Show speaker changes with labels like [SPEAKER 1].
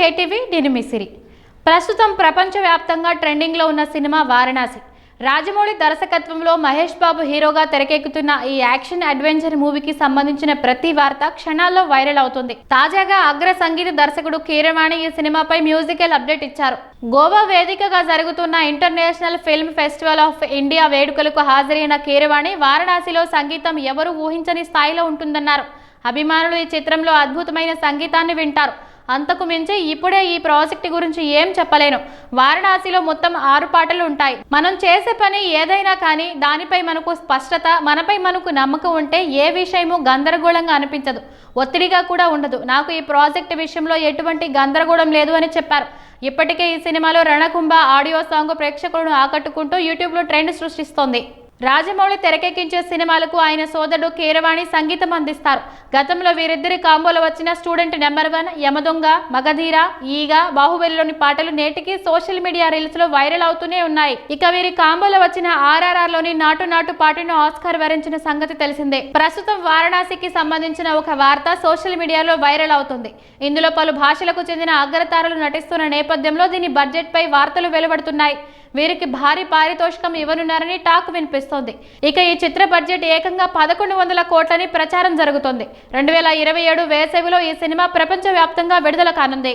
[SPEAKER 1] KTV నేను మిసిరి ప్రస్తుతం ప్రపంచవ్యాప్తంగా ట్రెండింగ్లో ఉన్న సినిమా వారణాసి. రాజమౌళి దర్శకత్వంలో మహేష్ బాబు హీరోగా తెరకెక్కుతున్న ఈ యాక్షన్ అడ్వెంచర్ మూవీకి సంబంధించిన ప్రతి వార్త క్షణాల్లో వైరల్ అవుతుంది. తాజాగా అగ్ర సంగీత దర్శకుడు కీరవాణి ఈ సినిమాపై మ్యూజికల్ అప్డేట్ ఇచ్చారు. గోవా వేదికగా జరుగుతున్న international film festival of India వేడుకలకు హాజరైన కీరవాణి వారణాసిలో సంగీతం ఎవరు ఊహించని స్థాయిలో ఉంటుందన్నారు. అభిమానులు ఈ చిత్రంలో అద్భుతమైన సంగీతాన్ని వింటారు. అంతకు మించి ఇప్పుడే ఈ ప్రాజెక్ట్ గురించి ఏం చెప్పలేను. వారణాసిలో మొత్తం ఆరు పాటలు ఉంటాయి. మనం చేసే పని ఏదైనా కానీ దానిపై మనకు స్పష్టత మనపై మనకు నమ్మకం ఉంటే ఏ విషయము గందరగోళంగా అనిపించదు. ఒత్తిడిగా కూడా ఉండదు. నాకు ఈ ప్రాజెక్ట్ విషయంలో ఎటువంటి గందరగోళం లేదు అని చెప్పారు. ఇప్పటికే ఈ సినిమాలో రణకుంభ ఆడియో సాంగ్ ప్రేక్షకులను ఆకట్టుకుంటూ యూట్యూబ్లో ట్రెండ్ సృష్టిస్తోంది. రాజమౌళి తెరకెక్కించే సినిమాలకు ఆయన సోదరుడు కీరవాణి సంగీతం అందిస్తారు. గతంలో వీరిద్దరి కాంబోలో వచ్చిన student number one Yamadonga Magadheera Eega బాహుబలిలోని పాటలు నేటికి సోషల్ మీడియా రీల్స్లో వైరల్ అవుతూనే ఉన్నాయి. ఇక వీరి కాంబోలో వచ్చిన ఆర్ఆర్ఆర్లోని నాటు నాటు పాటను ఆస్కార్ వరించిన సంగతి తెలిసిందే. ప్రస్తుతం వారణాసికి సంబంధించిన ఒక వార్త సోషల్ మీడియాలో వైరల్ అవుతుంది. ఇందులో పలు భాషలకు చెందిన అగ్రతారలు నటిస్తున్న నేపథ్యంలో దీని బడ్జెట్ పై వార్తలు వెలువడుతున్నాయి. వీరికి భారీ పారితోషికం ఇవ్వనున్నారని టాక్ వినిపిస్తోంది. ఇక ఈ చిత్ర బడ్జెట్ ఏకంగా పదకొండు వందల కోట్లని ప్రచారం జరుగుతోంది. రెండు వేల ఇరవై ఏడు వేసవిలో ఈ సినిమా ప్రపంచవ్యాప్తంగా విడుదల కానుంది.